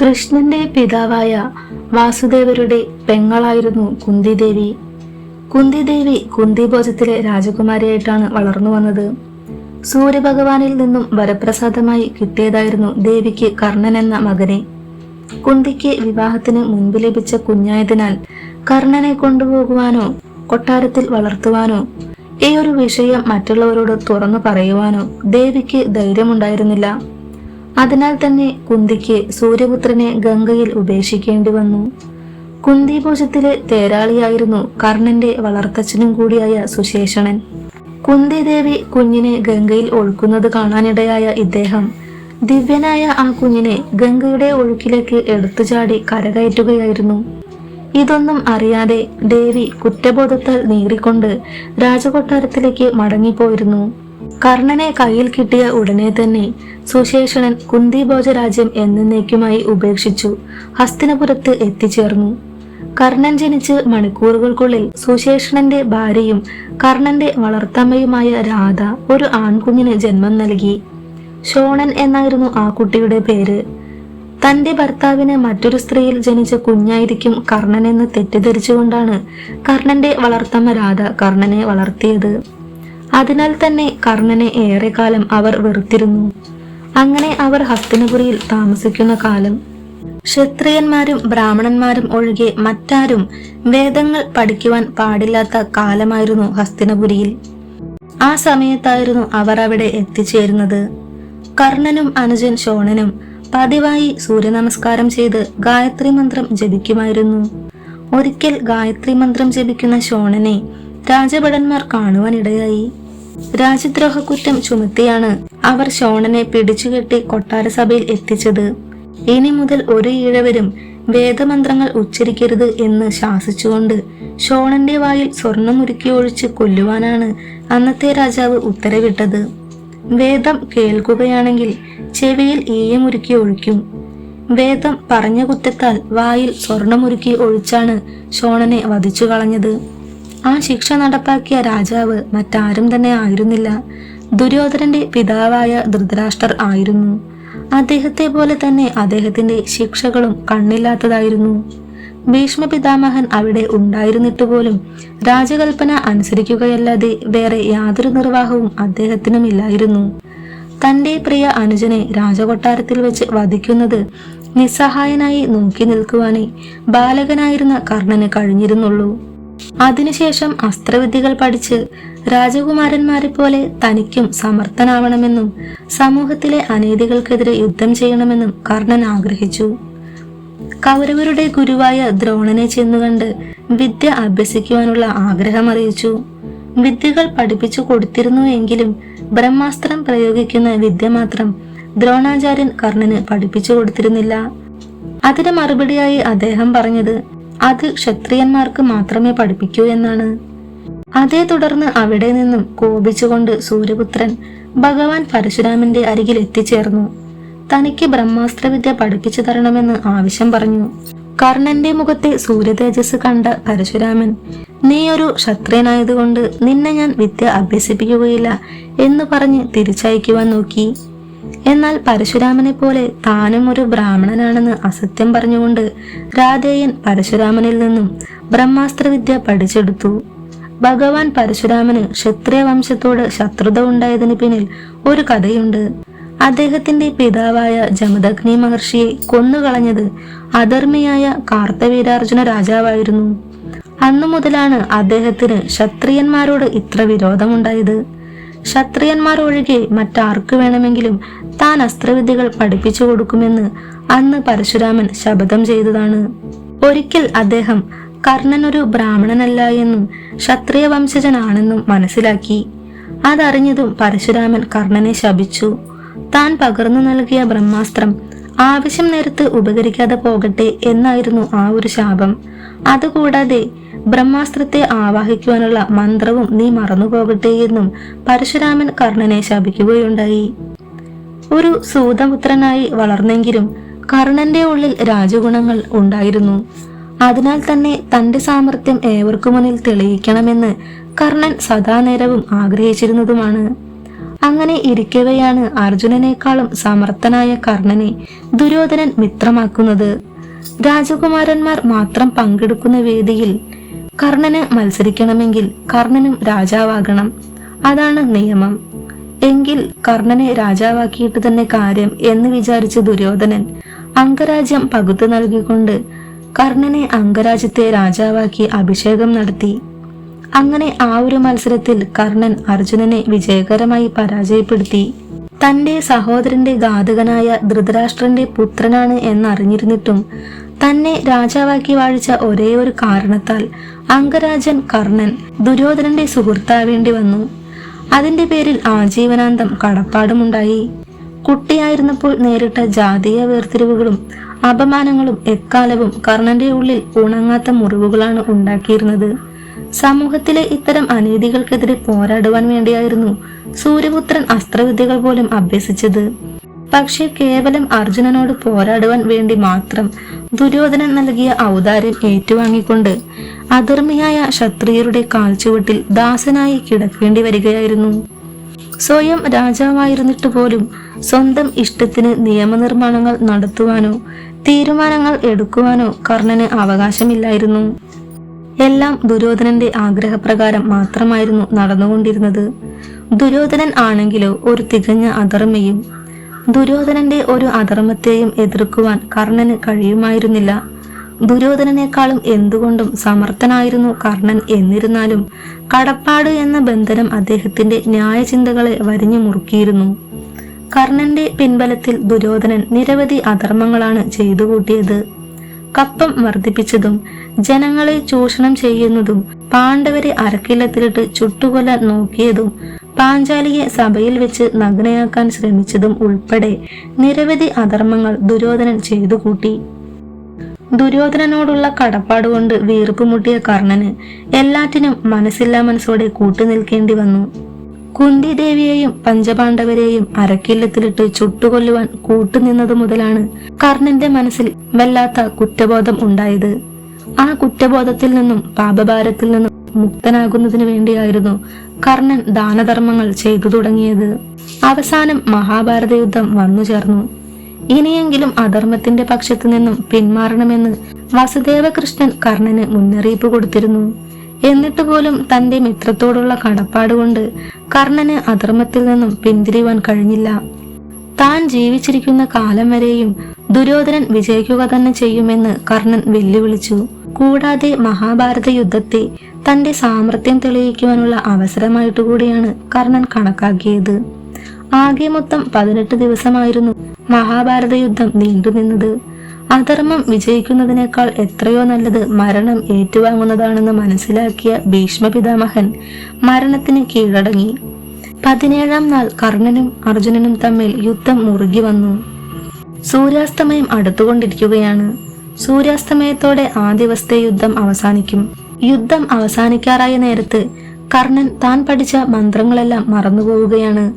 കൃഷ്ണന്റെ പിതാവായ വാസുദേവരുടെ പെങ്ങളായിരുന്നു കുന്തിദേവി. കുന്തിദേവി കുന്തിഭോജത്തിലെ രാജകുമാരിയായിട്ടാണ് വളർന്നു വന്നത്. സൂര്യഭഗവാനിൽ നിന്നും വരപ്രസാദമായി കിട്ടിയതായിരുന്നു ദേവിക്ക് കർണൻ എന്ന മകനെ. കുന്തിക്ക് വിവാഹത്തിന് മുൻപ് ലഭിച്ച കുഞ്ഞായതിനാൽ കർണനെ കൊണ്ടുപോകുവാനോ കൊട്ടാരത്തിൽ വളർത്തുവാനോ ഈ ഒരു വിഷയം മറ്റുള്ളവരോട് തുറന്നു പറയുവാനോ ദേവിക്ക് ധൈര്യമുണ്ടായിരുന്നില്ല. അതിനാൽ തന്നെ കുന്തിക്ക് സൂര്യപുത്രനെ ഗംഗയിൽ ഉപേക്ഷിക്കേണ്ടി വന്നു. കുന്തിഭോജത്തിലെ തേരാളിയായിരുന്നു കർണന്റെ വളർത്തച്ഛനും കൂടിയായ സുശേഷണൻ. കുന്തിദേവി കുഞ്ഞിനെ ഗംഗയിൽ ഒഴുക്കുന്നത് കാണാനിടയായ ഇദ്ദേഹം ദിവ്യനായ ആ കുഞ്ഞിനെ ഗംഗയുടെ ഒഴുക്കിലേക്ക് എടുത്തുചാടി കരകയറ്റുകയായിരുന്നു. ഇതൊന്നും അറിയാതെ ദേവി കുറ്റബോധത്താൽ നീറിക്കൊണ്ട് രാജകൊട്ടാരത്തിലേക്ക് മടങ്ങിപ്പോയിരുന്നു. കർണനെ കയ്യിൽ കിട്ടിയ ഉടനെ തന്നെ സുശേഷണൻ കുന്തിഭോജ രാജ്യം എന്നേക്കുമായി ഉപേക്ഷിച്ചു ഹസ്തിനപുരത്ത് എത്തിച്ചേർന്നു. കർണൻ ജനിച്ച് മണിക്കൂറുകൾക്കുള്ളിൽ സുശേഷണന്റെ ഭാര്യയും കർണന്റെ വളർത്തമ്മയുമായ രാധ ഒരു ആൺകുഞ്ഞിന് ജന്മം നൽകി. ഷോണൻ എന്നായിരുന്നു ആ കുട്ടിയുടെ പേര്. തന്റെ ഭർത്താവിന് മറ്റൊരു സ്ത്രീയിൽ ജനിച്ച കുഞ്ഞായിരിക്കും കർണനെന്ന് തെറ്റിദ്ധരിച്ചുകൊണ്ടാണ് കർണന്റെ വളർത്തമ്മ രാധ കർണനെ വളർത്തിയത്. അതിനാൽ തന്നെ കർണനെ ഏറെക്കാലം അവർ വെറുത്തിരുന്നു. അങ്ങനെ അവർ ഹസ്തിനപുരിയിൽ താമസിക്കുന്ന കാലം. ക്ഷത്രിയന്മാരും ബ്രാഹ്മണന്മാരും ഒഴികെ മറ്റാരും വേദങ്ങൾ പഠിക്കുവാൻ പാടില്ലാത്ത കാലമായിരുന്നു ഹസ്തിനപുരിയിൽ. ആ സമയത്തായിരുന്നു അവർ അവിടെ എത്തിച്ചേരുന്നത്. കർണനും അനുജൻ ശോണനും പതിവായി സൂര്യനമസ്കാരം ചെയ്ത് ഗായത്രി മന്ത്രം ജപിക്കുമായിരുന്നു. ഒരിക്കൽ ഗായത്രി മന്ത്രം ജപിക്കുന്ന ശോണനെ രാജഭടന്മാർ കാണുവാനിടയായി. രാജ്യദ്രോഹ കുറ്റം ചുമത്തിയാണ് അവർ ശോണനെ പിടിച്ചുകെട്ടി കൊട്ടാരസഭയിൽ എത്തിച്ചത്. ഇനി മുതൽ ഒരു ഈഴവരും വേദമന്ത്രങ്ങൾ ഉച്ചരിക്കരുത് എന്ന് ശാസിച്ചുകൊണ്ട് ഷോണന്റെ വായിൽ സ്വർണമുരുക്കി ഒഴിച്ച് കൊല്ലുവാനാണ് അന്നത്തെ രാജാവ് ഉത്തരവിട്ടത്. വേദം കേൾക്കുകയാണെങ്കിൽ ചെവിയിൽ ഈയം ഈയമുരുക്കി ഒഴിക്കും. വേദം പറഞ്ഞ കുറ്റത്താൽ വായിൽ സ്വർണമുരുക്കി ഒഴിച്ചാണ് ഷോണനെ വധിച്ചു കളഞ്ഞത് ആ ശിക്ഷ നടപ്പാക്കിയ രാജാവ് മറ്റാരും തന്നെ ആയിരുന്നില്ല. ദുര്യോധനന്റെ പിതാവായ ധൃതരാഷ്ട്രർ ആയിരുന്നു. അദ്ദേഹത്തെ പോലെ തന്നെ അദ്ദേഹത്തിന്റെ ശിക്ഷകളും കണ്ണില്ലാത്തതായിരുന്നു. ഭീഷ്മ പിതാമഹൻ അവിടെ ഉണ്ടായിരുന്നിട്ട് പോലും രാജകൽപ്പന അനുസരിക്കുകയല്ലാതെ വേറെ യാതൊരു നിർവാഹവും അദ്ദേഹത്തിനുമില്ലായിരുന്നു തന്റെ പ്രിയ അനുജനെ രാജകൊട്ടാരത്തിൽ വെച്ച് വധിക്കുന്നത് നിസ്സഹായനായി നോക്കി നിൽക്കുവാനേ ബാലകനായിരുന്ന കർണന് കഴിഞ്ഞിരുന്നുള്ളൂ. അതിനുശേഷം അസ്ത്രവിദ്യകൾ പഠിച്ച് രാജകുമാരന്മാരെ പോലെ തനിക്കും സമർത്ഥനാവണമെന്നും സമൂഹത്തിലെ അനീതികൾക്കെതിരെ യുദ്ധം ചെയ്യണമെന്നും കർണൻ ആഗ്രഹിച്ചു. കൗരവരുടെ ഗുരുവായ ദ്രോണനെ ചെന്നുകണ്ട് വിദ്യ അഭ്യസിക്കുവാനുള്ള ആഗ്രഹം അറിയിച്ചു വിദ്യകൾ പഠിപ്പിച്ചു കൊടുത്തിരുന്നു എങ്കിലും ബ്രഹ്മാസ്ത്രം പ്രയോഗിക്കുന്ന വിദ്യ മാത്രം ദ്രോണാചാര്യൻ കർണന് പഠിപ്പിച്ചു കൊടുത്തിരുന്നില്ല. അതിന് മറുപടിയായി അദ്ദേഹം പറഞ്ഞത് അത് ക്ഷത്രിയന്മാർക്ക് മാത്രമേ പഠിപ്പിക്കൂ എന്നാണ്. അതേ തുടർന്ന് അവിടെ നിന്നും കോപിച്ചുകൊണ്ട് സൂര്യപുത്രൻ ഭഗവാൻ പരശുരാമന്റെ അരികിൽ എത്തിച്ചേർന്നു. തനിക്ക് ബ്രഹ്മാസ്ത്രവിദ്യ പഠിപ്പിച്ചു തരണമെന്ന് ആവശ്യം പറഞ്ഞു. കർണന്റെ മുഖത്തെ സൂര്യതേജസ് കണ്ട പരശുരാമൻ നീ ഒരു ക്ഷത്രിയനായതുകൊണ്ട് നിന്നെ ഞാൻ വിദ്യ അഭ്യസിപ്പിക്കുകയില്ല എന്ന് പറഞ്ഞ് തിരിച്ചയക്കുവാൻ നോക്കി. എന്നാൽ പരശുരാമനെ പോലെ താനും ഒരു ബ്രാഹ്മണനാണെന്ന് അസത്യം പറഞ്ഞുകൊണ്ട് രാധേയൻ പരശുരാമനിൽ നിന്നും ബ്രഹ്മാസ്ത്രവിദ്യ പഠിച്ചെടുത്തു. ഭഗവാൻ പരശുരാമന് ക്ഷത്രിയ വംശത്തോട് ശത്രുത ഉണ്ടായതിന് പിന്നിൽ ഒരു കഥയുണ്ട്. അദ്ദേഹത്തിന്റെ പിതാവായ ജമദഗ്നി മഹർഷിയെ കൊന്നുകളഞ്ഞത് അധർമ്മിയായ കാർത്തവീരാർജുന രാജാവായിരുന്നു. അന്നു മുതലാണ് അദ്ദേഹത്തിന് ക്ഷത്രിയന്മാരോട് ഇത്ര വിരോധമുണ്ടായത്. ക്ഷത്രിയന്മാർ ഒഴികെ മറ്റാർക്കു വേണമെങ്കിലും താൻ അസ്ത്രവിദ്യകൾ പഠിപ്പിച്ചു കൊടുക്കുമെന്ന് അന്ന് പരശുരാമൻ ശപഥം ചെയ്തതാണ്. ഒരിക്കൽ അദ്ദേഹം കർണൻ ഒരു ബ്രാഹ്മണനല്ല എന്നും ക്ഷത്രിയ വംശജനാണെന്നും മനസ്സിലാക്കി. അതറിഞ്ഞതും പരശുരാമൻ കർണനെ ശപിച്ചു. താൻ പകർന്നു നൽകിയ ബ്രഹ്മാസ്ത്രം ആവശ്യം നേരത്ത് ഉപകരിക്കാതെ പോകട്ടെ എന്നായിരുന്നു ആ ഒരു ശാപം. അതുകൂടാതെ ബ്രഹ്മാസ്ത്രത്തെ ആവാഹിക്കുവാനുള്ള മന്ത്രവും നീ മറന്നുപോകട്ടെ എന്നും പരശുരാമൻ കർണനെ ശപിക്കുകയുണ്ടായി. ഒരു സൂതപുത്രനായി വളർന്നെങ്കിലും കർണന്റെ ഉള്ളിൽ രാജഗുണങ്ങൾ ഉണ്ടായിരുന്നു. അതിനാൽ തന്നെ തന്റെ സാമർഥ്യം ഏവർക്കു മുന്നിൽ തെളിയിക്കണമെന്ന് കർണൻ സദാനേരവും ആഗ്രഹിച്ചിരുന്നതുമാണ്. അങ്ങനെ ഇരിക്കവെയാണ് അർജുനനേക്കാളും സമർത്ഥനായ കർണനെ ദുര്യോധനൻ മിത്രമാക്കുന്നത്. രാജകുമാരന്മാർ മാത്രം പങ്കെടുക്കുന്ന വേദിയിൽ കർണന് മത്സരിക്കണമെങ്കിൽ കർണനും രാജാവാകണം. അതാണ് നിയമം. എങ്കിൽ കർണനെ രാജാവാക്കിയിട്ട് തന്നെ കാര്യം എന്ന് വിചാരിച്ച ദുര്യോധനൻ അംഗരാജ്യം പകുത്തു നൽകിക്കൊണ്ട് കർണനെ അംഗരാജ്യത്തെ രാജാവാക്കി അഭിഷേകം നടത്തി. അങ്ങനെ ആ ഒരു മത്സരത്തിൽ കർണൻ അർജുനനെ വിജയകരമായി പരാജയപ്പെടുത്തി. തന്റെ സഹോദരന്റെ ഘാതകനായ ധൃതരാഷ്ട്രന്റെ പുത്രനാണ് എന്നറിഞ്ഞിരുന്നിട്ടും തന്നെ രാജാവാക്കി വാഴിച്ച ഒരേ ഒരു കാരണത്താൽ അംഗരാജൻ കർണൻ ദുര്യോധനന്റെ സുഹൃത്താവേണ്ടി വന്നു. അതിന്റെ പേരിൽ ആജീവനാന്തം കടപ്പാടുമുണ്ടായി. കുട്ടിയായിരുന്നപ്പോൾ നേരിട്ട ജാതീയ വേർതിരിവുകളും അപമാനങ്ങളും എക്കാലവും കർണന്റെ ഉള്ളിൽ ഉണങ്ങാത്ത മുറിവുകളാണ് ഉണ്ടാക്കിയിരുന്നത്. സമൂഹത്തിലെ ഇത്തരം അനീതികൾക്കെതിരെ പോരാടുവാൻ വേണ്ടിയായിരുന്നു സൂര്യപുത്രൻ അസ്ത്രവിദ്യകൾ പോലും അഭ്യസിച്ചത്. പക്ഷേ കേവലം അർജുനനോട് പോരാടുവാൻ വേണ്ടി മാത്രം ദുര്യോധനൻ നൽകിയ ഔദാര്യം ഏറ്റുവാങ്ങിക്കൊണ്ട് അധർമ്മിയായ ക്ഷത്രിയരുടെ കാൽച്ചുവട്ടിൽ ദാസനായി കിടക്കേണ്ടി വരികയായിരുന്നു. സ്വയം രാജാവായിരുന്നിട്ട് പോലും സ്വന്തം ഇഷ്ടത്തിന് നിയമനിർമ്മാണങ്ങൾ നടത്തുവാനോ തീരുമാനങ്ങൾ എടുക്കുവാനോ കർണന് അവകാശമില്ലായിരുന്നു. എല്ലാം ദുര്യോധനന്റെ ആഗ്രഹപ്രകാരം മാത്രമായിരുന്നു നടന്നുകൊണ്ടിരുന്നത്. ദുര്യോധനൻ ആണെങ്കിലോ ഒരു തികഞ്ഞ അധർമ്മയും ദുര്യോധനന്റെ ഒരു അധർമ്മത്തെയും എതിർക്കുവാൻ കർണന് കഴിയുമായിരുന്നില്ല. ദുര്യോധനനേക്കാളും എന്തുകൊണ്ടും സമർത്ഥനായിരുന്നു കർണൻ എന്നിരുന്നാലും കടപ്പാട് എന്ന ബന്ധനം അദ്ദേഹത്തിന്റെ ന്യായചിന്തകളെ വരിഞ്ഞു മുറുക്കിയിരുന്നു. കർണന്റെ പിൻബലത്തിൽ ദുര്യോധനൻ നിരവധി അധർമ്മങ്ങളാണ് ചെയ്തു കൂട്ടിയത് കപ്പം വർദ്ധിപ്പിച്ചതും ജനങ്ങളെ ചൂഷണം ചെയ്യുന്നതും പാണ്ഡവരെ അരക്കില്ലത്തിലിട്ട് ചുട്ടുകൊല നോക്കിയതും പാഞ്ചാലിയെ സഭയിൽ വെച്ച് നഗ്നയാക്കാൻ ശ്രമിച്ചതും ഉൾപ്പെടെ നിരവധി അധർമ്മങ്ങൾ ദുര്യോധനൻ ചെയ്തു കൂട്ടി. ദുര്യോധനനോടുള്ള കടപ്പാടുകൊണ്ട് വീർപ്പുമുട്ടിയ കർണന് എല്ലാറ്റിനും മനസ്സില്ലാ മനസ്സോടെ കൂട്ടുനിൽക്കേണ്ടി വന്നു. കുന്തി ദേവിയെയും പഞ്ചപാണ്ഡവരെയും അരക്കില്ലത്തിലിട്ട് ചുട്ടുകൊല്ലുവാൻ കൂട്ടുനിന്നതു മുതലാണ് കർണന്റെ മനസ്സിൽ വല്ലാത്ത കുറ്റബോധം ഉണ്ടായത്. ആ കുറ്റബോധത്തിൽ നിന്നും പാപഭാരത്തിൽ നിന്നും മുക്തനാകുന്നതിനു വേണ്ടിയായിരുന്നു കർണൻ ദാനധർമ്മങ്ങൾ ചെയ്തു തുടങ്ങിയത്. അവസാനം മഹാഭാരത യുദ്ധം വന്നു ചേർന്നു. ഇനിയെങ്കിലും അധർമ്മത്തിന്റെ പക്ഷത്തു നിന്നും പിന്മാറണമെന്ന് വസുദേവകൃഷ്ണൻ കർണന് മുന്നറിയിപ്പ് കൊടുത്തിരുന്നു. എന്നിട്ട് പോലും തന്റെ മിത്രത്തോടുള്ള കടപ്പാട് കൊണ്ട് കർണന് അധർമ്മത്തിൽ നിന്നും പിന്തിരിയുവാൻ കഴിഞ്ഞില്ല. താൻ ജീവിച്ചിരിക്കുന്ന കാലം വരെയും ദുര്യോധനൻ വിജയിക്കുക തന്നെ ചെയ്യുമെന്ന് കർണൻ വെല്ലുവിളിച്ചു. കൂടാതെ മഹാഭാരത യുദ്ധത്തെ തന്റെ സാമർത്ഥ്യം തെളിയിക്കുവാനുള്ള അവസരമായിട്ട് കൂടിയാണ് കർണൻ കണക്കാക്കിയത്. ആകെ മൊത്തം പതിനെട്ട് ദിവസമായിരുന്നു മഹാഭാരത യുദ്ധം നീണ്ടുനിന്നത് അധർമ്മം വിജയിക്കുന്നതിനേക്കാൾ എത്രയോ നല്ലത് മരണം ഏറ്റുവാങ്ങുന്നതാണെന്ന് മനസ്സിലാക്കിയ ഭീഷ്മ പിതാമഹൻ മരണത്തിന് കീഴടങ്ങി. പതിനേഴാം നാൾ കർണനും അർജുനനും തമ്മിൽ യുദ്ധം മുറുകി വന്നു. സൂര്യാസ്തമയം അടുത്തുകൊണ്ടിരിക്കുകയാണ്. സൂര്യാസ്തമയത്തോടെ ആ ദിവസത്തെ യുദ്ധം അവസാനിക്കും. യുദ്ധം അവസാനിക്കാറായ നേരത്ത് കർണൻ താൻ പഠിച്ച മന്ത്രങ്ങളെല്ലാം മറന്നുപോവുകയാണ്.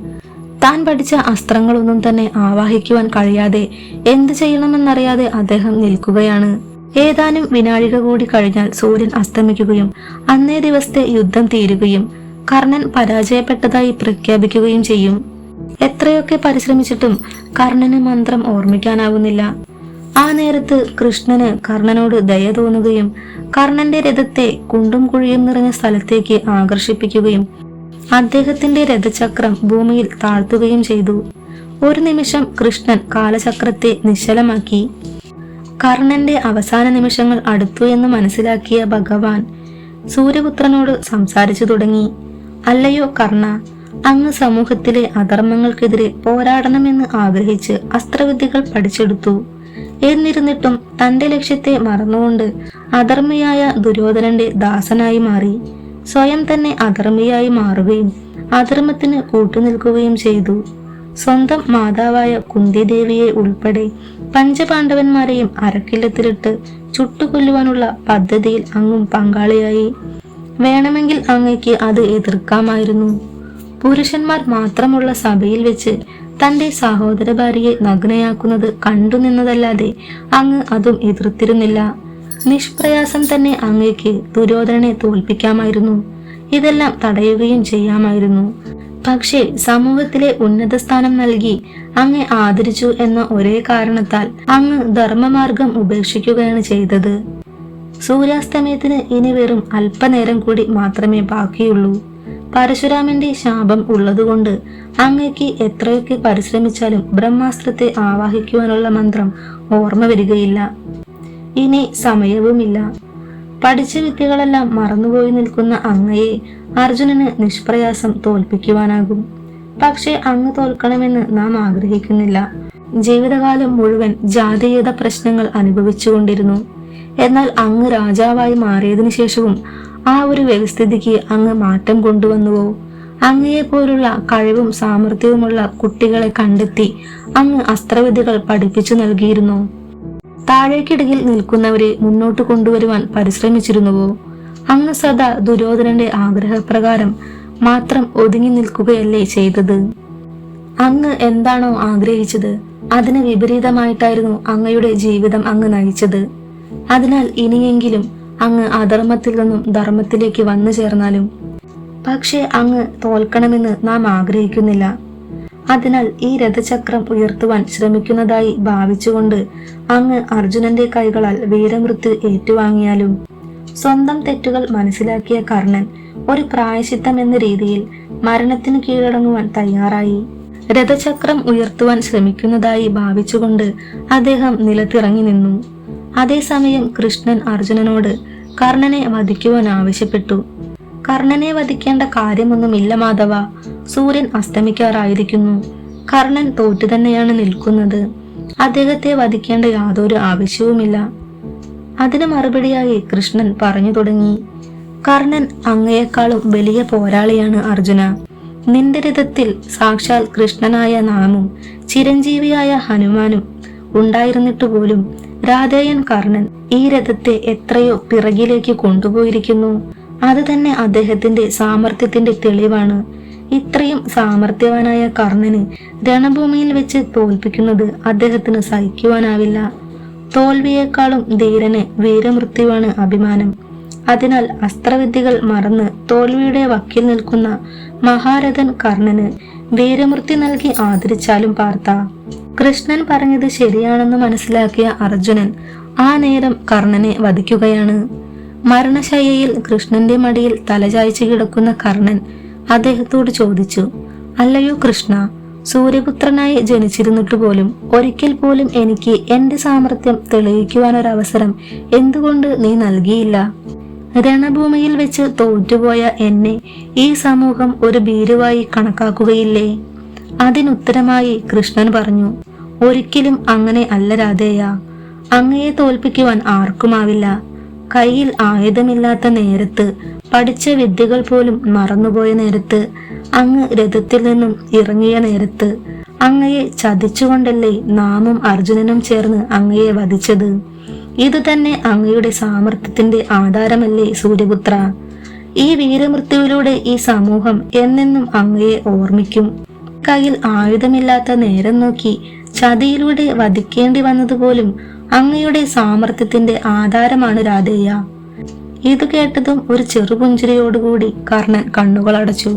താൻ പഠിച്ച അസ്ത്രങ്ങളൊന്നും തന്നെ ആവാഹിക്കുവാൻ കഴിയാതെ എന്തു ചെയ്യണമെന്നറിയാതെ അദ്ദേഹം നിൽക്കുകയാണ്. ഏതാനും വിനാഴിക കൂടി കഴിഞ്ഞാൽ സൂര്യൻ അസ്തമിക്കുകയും അന്നേ ദിവസത്തെ യുദ്ധം തീരുകയും കർണൻ പരാജയപ്പെട്ടതായി പ്രഖ്യാപിക്കുകയും ചെയ്യും. എത്രയൊക്കെ പരിശ്രമിച്ചിട്ടും കർണന് മന്ത്രം ഓർമ്മിക്കാനാവുന്നില്ല. ആ നേരത്ത് കൃഷ്ണന് കർണനോട് ദയ തോന്നുകയും കർണന്റെ രഥത്തെ കുണ്ടും കുഴിയും നിറഞ്ഞ സ്ഥലത്തേക്ക് ആകർഷിപ്പിക്കുകയും അദ്ദേഹത്തിന്റെ രഥചക്രം ഭൂമിയിൽ താഴ്ത്തുകയും ചെയ്തു. ഒരു നിമിഷം കൃഷ്ണൻ കാലചക്രത്തെ നിശ്ചലമാക്കി. കർണന്റെ അവസാന നിമിഷങ്ങൾ അടുത്തു എന്ന് മനസ്സിലാക്കിയ ഭഗവാൻ സൂര്യപുത്രനോട് സംസാരിച്ചു തുടങ്ങി. അല്ലയോ കർണ അങ്ങ് സമൂഹത്തിലെ അധർമ്മങ്ങൾക്കെതിരെ പോരാടണമെന്ന് ആഗ്രഹിച്ച് അസ്ത്രവിദ്യകൾ പഠിച്ചെടുത്തു. എന്നിരുന്നിട്ടും തന്റെ ലക്ഷ്യത്തെ മറന്നുകൊണ്ട് അധർമ്മിയായ ദുര്യോധനന്റെ ദാസനായി മാറി. സ്വയം തന്നെ അധർമ്മിയായി മാറുകയും അധർമ്മത്തിന് കൂട്ടുനിൽക്കുകയും ചെയ്തു. സ്വന്തം മാതാവായ കുന്തിദേവിയെ ഉൾപ്പെടെ പഞ്ചപാണ്ഡവന്മാരെയും അരക്കില്ലത്തിലിട്ട് ചുട്ടുകൊല്ലുവാനുള്ള പദ്ധതിയിൽ അങ്ങും പങ്കാളിയായി. വേണമെങ്കിൽ അങ്ങയ്ക്ക് അത് എതിർക്കാമായിരുന്നു. പുരുഷന്മാർ മാത്രമുള്ള സഭയിൽ വെച്ച് തന്റെ സഹോദര ഭാര്യയെ നഗ്നയാക്കുന്നത് കണ്ടുനിന്നതല്ലാതെ അങ്ങ് അതും എതിർത്തിരുന്നില്ല. നിഷ്പ്രയാസം തന്നെ അങ്ങേക്ക് ദുര്യോധനനെ തോൽപ്പിക്കാമായിരുന്നു. ഇതെല്ലാം തടയുകയും ചെയ്യാമായിരുന്നു. പക്ഷേ സമൂഹത്തിലെ ഉന്നത സ്ഥാനം നൽകി അങ്ങെ ആദരിച്ചു എന്ന ഒരേ കാരണത്താൽ അങ്ങ് ധർമ്മമാർഗം ഉപേക്ഷിക്കുകയാണ് ചെയ്തത്. സൂര്യാസ്തമയത്തിന് ഇനി വെറും അല്പനേരം കൂടി മാത്രമേ ബാക്കിയുള്ളൂ. പരശുരാമന്റെ ശാപം ഉള്ളതുകൊണ്ട് അങ്ങയ്ക്ക് എത്രയൊക്കെ പരിശ്രമിച്ചാലും ബ്രഹ്മാസ്ത്രത്തെ ആവാഹിക്കുവാനുള്ള മന്ത്രം ഓർമ്മ വരികയില്ല. ഇനി സമയവുമില്ല. പഠിച്ച വിദ്യകളെല്ലാം മറന്നുപോയി നിൽക്കുന്ന അങ്ങയെ അർജുനന് നിഷ്പ്രയാസം തോൽപ്പിക്കുവാനാകും. പക്ഷേ അങ്ങ് തോൽക്കണമെന്ന് നാം ആഗ്രഹിക്കുന്നില്ല. ജീവിതകാലം മുഴുവൻ ജാതീയത പ്രശ്നങ്ങൾ അനുഭവിച്ചുകൊണ്ടിരുന്നു. എന്നാൽ അങ്ങ് രാജാവായി മാറിയതിനു ശേഷവും ആ ഒരു വ്യവസ്ഥിതിക്ക് അങ്ങ് മാറ്റം കൊണ്ടുവന്നുവോ? അങ്ങയെ പോലുള്ള കഴിവും സാമർഥ്യവുമുള്ള കുട്ടികളെ കണ്ടെത്തി അങ്ങ് അസ്ത്രവിദ്യകൾ പഠിപ്പിച്ചു നൽകിയിരുന്നു? താഴേക്കിടയിൽ നിൽക്കുന്നവരെ മുന്നോട്ട് കൊണ്ടുവരുവാൻ പരിശ്രമിച്ചിരുന്നുവോ? അങ്ങ് സദാ ദുര്യോധനന്റെ ആഗ്രഹപ്രകാരം മാത്രം ഒതുങ്ങി നിൽക്കുകയല്ലേ ചെയ്തത്? അങ്ങ് എന്താണോ ആഗ്രഹിച്ചത് അതിന് വിപരീതമായിട്ടായിരുന്നു അങ്ങയുടെ ജീവിതം അങ്ങ് നയിച്ചത്. അതിനാൽ ഇനിയെങ്കിലും അങ്ങ് അധർമ്മത്തിൽ നിന്നും ധർമ്മത്തിലേക്ക് വന്നു ചേർന്നാലും പക്ഷേ അങ്ങ് തോൽക്കണമെന്ന് നാം ആഗ്രഹിക്കുന്നില്ല. അതിനാൽ ഈ രഥചക്രം ഉയർത്തുവാൻ ശ്രമിക്കുന്നതായി ഭാവിച്ചുകൊണ്ട് അങ്ങ് അർജുനന്റെ കൈകളാൽ വീരമൃത്യു ഏറ്റുവാങ്ങിയാലും സ്വന്തം തെറ്റുകൾ മനസ്സിലാക്കിയ കർണൻ ഒരു പ്രായശിത്തം എന്ന രീതിയിൽ മരണത്തിന് കീഴടങ്ങുവാൻ തയ്യാറായി. രഥചക്രം ഉയർത്തുവാൻ ശ്രമിക്കുന്നതായി ഭാവിച്ചുകൊണ്ട് അദ്ദേഹം നിലത്തിറങ്ങി നിന്നു. അതേസമയം കൃഷ്ണൻ അർജുനനോട് കർണനെ വധിക്കുവാൻ ആവശ്യപ്പെട്ടു. കർണനെ വധിക്കേണ്ട കാര്യമൊന്നുമില്ല മാധവ. സൂര്യൻ അസ്തമിക്കാറായിരിക്കുന്നു. കർണൻ തോറ്റു തന്നെയാണ് നിൽക്കുന്നത്. അദ്ദേഹത്തെ വധിക്കേണ്ട യാതൊരു ആവശ്യവുമില്ല. അതിന് മറുപടിയായി കൃഷ്ണൻ പറഞ്ഞു തുടങ്ങി കർണൻ അങ്ങയെക്കാളും വലിയ പോരാളിയാണ് അർജുന. നിന്റെ രഥത്തിൽ സാക്ഷാൽ കൃഷ്ണനായ നാമും ചിരഞ്ജീവിയായ ഹനുമാനും ഉണ്ടായിരുന്നിട്ട് പോലും രാധേയൻ കർണൻ ഈ രഥത്തെ എത്രയോ പിറകിലേക്ക് കൊണ്ടുപോയിരിക്കുന്നു. അത് തന്നെ അദ്ദേഹത്തിന്റെ സാമർഥ്യത്തിന്റെ തെളിവാണ്. ഇത്രയും സാമർഥ്യവാനായ കർണന് രണഭൂമിയിൽ വെച്ച് തോൽപ്പിക്കുന്നത് അദ്ദേഹത്തിന് സഹിക്കുവാനാവില്ല. തോൽവിയേക്കാളും ധീരന് വീരമൃത്യുവാണ് അഭിമാനം. അതിനാൽ അസ്ത്രവിദ്യകൾ മറന്ന് തോൽവിയുടെ വക്കിൽ നിൽക്കുന്ന മഹാരഥൻ കർണന് വീരമൃത്യു നൽകി ആദരിച്ചാലും പാർത്ത. കൃഷ്ണൻ പറഞ്ഞത് ശരിയാണെന്ന് മനസ്സിലാക്കിയ അർജുനൻ ആ നേരം കർണനെ വധിക്കുകയാണ്. മരണശയ്യയിൽ കൃഷ്ണന്റെ മടിയിൽ തലചായ്ച്ചു കിടക്കുന്ന കർണൻ അദ്ദേഹത്തോട് ചോദിച്ചു അല്ലയോ കൃഷ്ണ സൂര്യപുത്രനായി ജനിച്ചിരുന്നിട്ട് പോലും ഒരിക്കൽ പോലും എനിക്ക് എന്റെ സാമർത്ഥ്യം തെളിയിക്കുവാനൊരവസരം എന്തുകൊണ്ട് നീ നൽകിയില്ല? രണഭൂമിയിൽ വെച്ച് തോറ്റുപോയ എന്നെ ഈ സമൂഹം ഒരു ഭീരുവായി കണക്കാക്കുകയില്ലേ? അതിനുത്തരമായി കൃഷ്ണൻ പറഞ്ഞു ഒരിക്കലും അങ്ങനെ അല്ല രാധേയ. അങ്ങയെ തോൽപ്പിക്കുവാൻ ആർക്കുമാവില്ല. കയ്യിൽ ആയുധമില്ലാത്ത നേരത്ത് പഠിച്ച വിദ്യകൾ പോലും മറന്നുപോയ നേരത്ത് അങ്ങ് രഥത്തിൽ നിന്നും ഇറങ്ങിയ നേരത്ത് അങ്ങയെ ചതിച്ചുകൊണ്ടല്ലേ നാമും അർജുനനും ചേർന്ന് അങ്ങയെ വധിച്ചത്? ഇത് തന്നെ അങ്ങയുടെ സാമർത്ഥ്യത്തിന്റെ ആധാരമല്ലേ സൂര്യപുത്ര? ഈ വീരമൃത്യുവിലൂടെ ഈ സമൂഹം എന്നെന്നും അങ്ങയെ ഓർമ്മിക്കും. കയ്യിൽ ആയുധമില്ലാത്ത നേരം നോക്കി ചതിയിലൂടെ വധിക്കേണ്ടി വന്നതുപോലും അങ്ങയുടെ സാമർത്ഥ്യത്തിന്റെ ആധാരമാണ് രാധേയ. ഇത് കേട്ടതും ഒരു ചെറുപുഞ്ചിരിയോടുകൂടി കർണൻ കണ്ണുകൾ അടച്ചു